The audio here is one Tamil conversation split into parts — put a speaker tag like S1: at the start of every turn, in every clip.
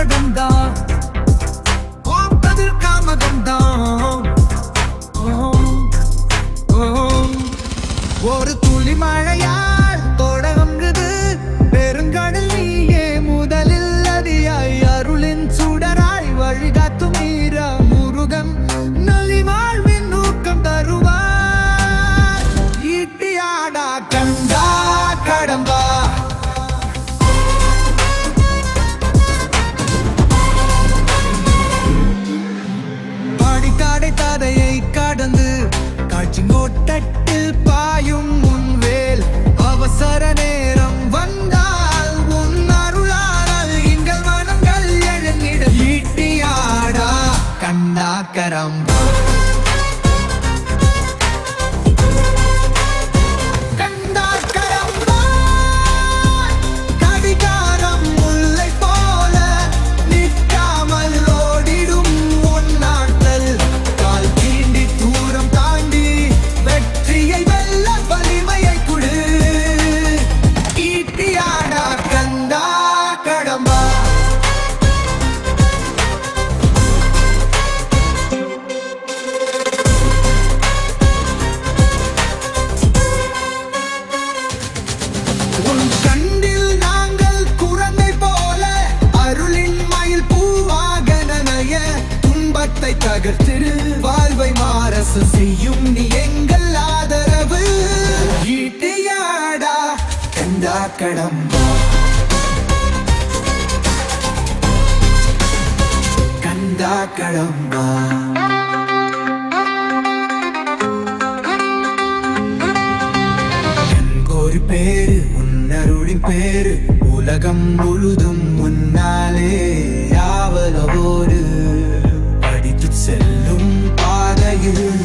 S1: கானகம்தான் காட்சிங்கோட்டட்டில் பாயும் முன்வேல் அவசர நேரம் வந்தால் உன் அருளால் எங்கள் மனங்கள் எழுந்திட ஈட்டியாடா கண்ணாக்கரம் கண்டாக்கரம்பா திரு வாழ்வை மாரசு செய்யும் நீ எங்கள் ஆதரவு. ஈட்டியாடா கண்டா கடம்பா. கண்டா கடம்பா. ஒரு பேரு உன்னருளின் பேரு உலகம் முழுதும் முன்னாலே யாவலவோடு படித்து செல்ல பாதையில்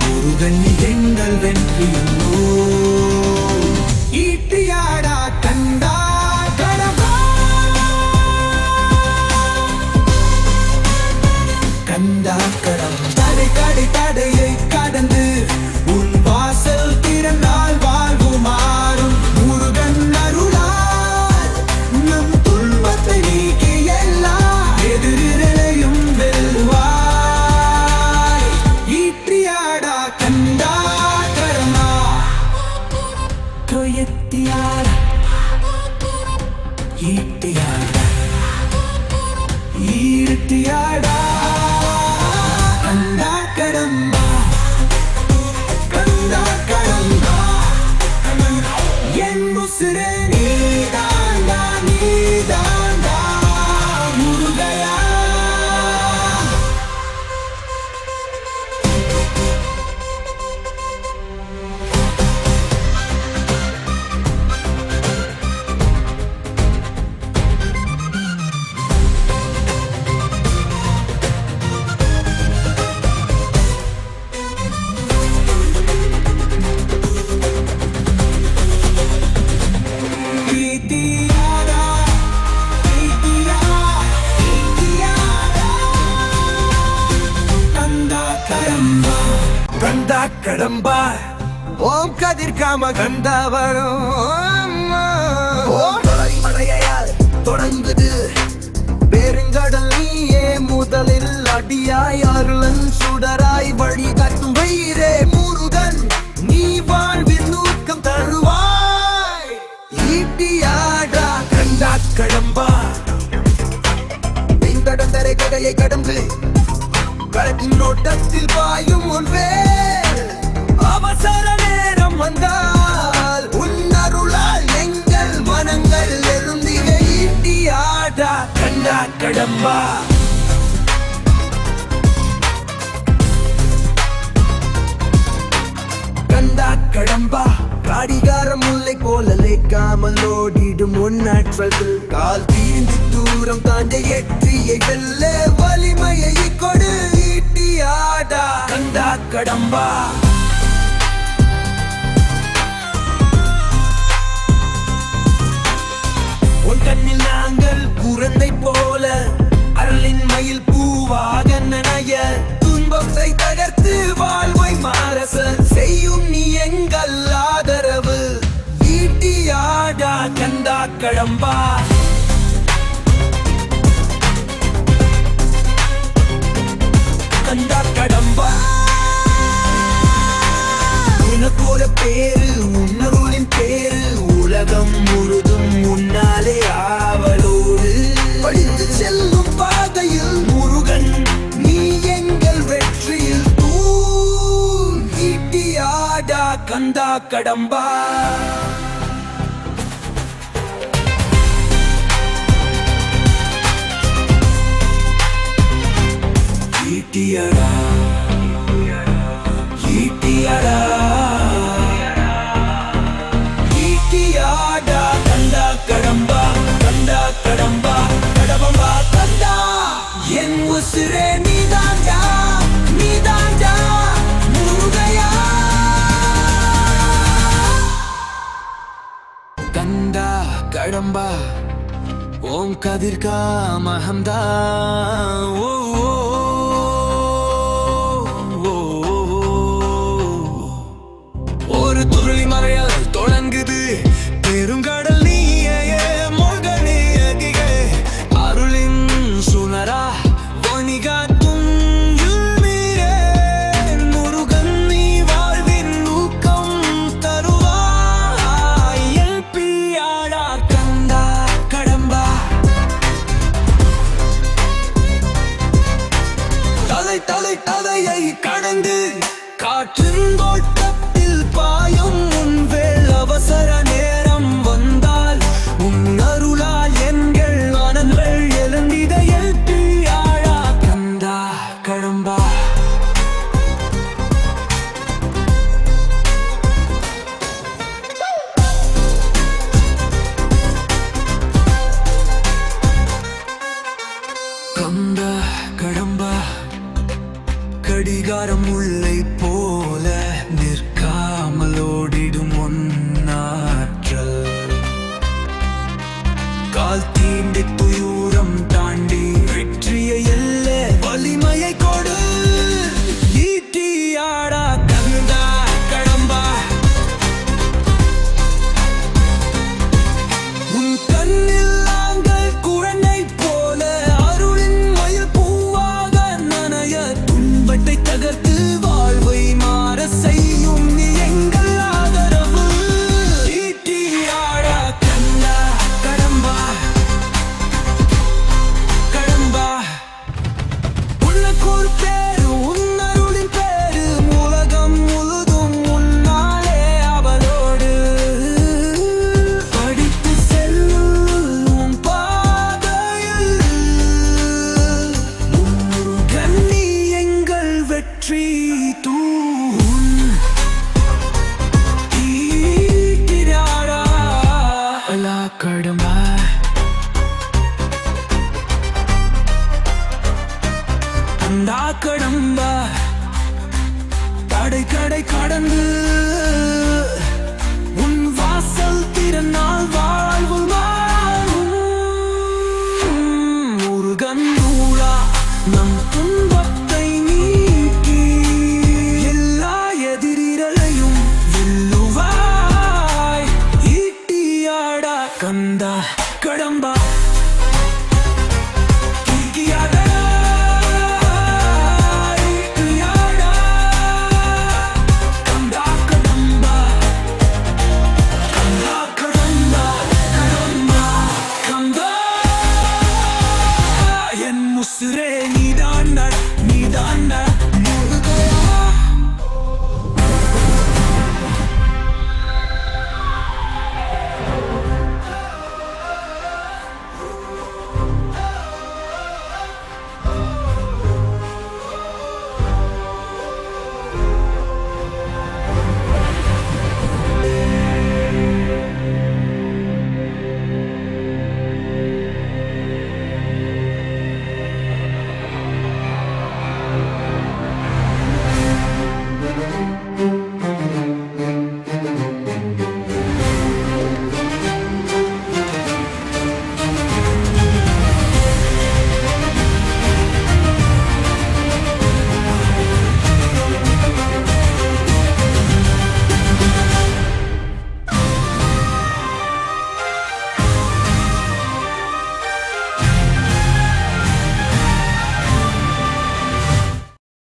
S1: முருகன் எங்கள் வெற்றியோ கடம்பா. ஓம் கதிர் காம கண்டா மழையால் தொடங்குது. பெருங்கடல் நீயே முதலில் அடியாய் அருளன். சுடராய் வழி கட்டும் வயிறே முருகன். நீ வாழ்வில் நூக்கம் தருவாய். ஈட்டியாடா கண்டா கடம்பா. பின்தடந்தரை கடையை கடந்து களத்தின் ஓட்டத்தில் பாயும் கண்டா கடம்பா கண்டா கடம்பா காடிகாரம் முல்லை போல லேக்காமல் ஓடிடும் ஒன்னாற்றல் கால் தீர்ந்து தூரம் தாண்ட எற்றியை வெல்ல வலிமையை கொடு ஈட்டியாடா கண்டா கடம்பா. உன் கண்ணில் நாங்கள் குரந்தை போல மயில் பூவாக நனைய துன்பத்தை தகர்த்து வாழ்வை மாரச செய்யும் நீ எங்கள் ஆதரவு. ஈட்டியாடா கந்தா கடம்பா. கந்தா கடம்பா. ஈட்டியடா. ஈட்டியடா. ஈட்டியாடா கந்தா கடம்பா கந்தா கடம்பா கடம்பா கந்தா என் உசிரே பாம்பா ஓம் கதிர்கா மகம்தா ஓ. பெருந்தோட்டத்தில் பார் கட்டுப்பாட்டை தகர்த்து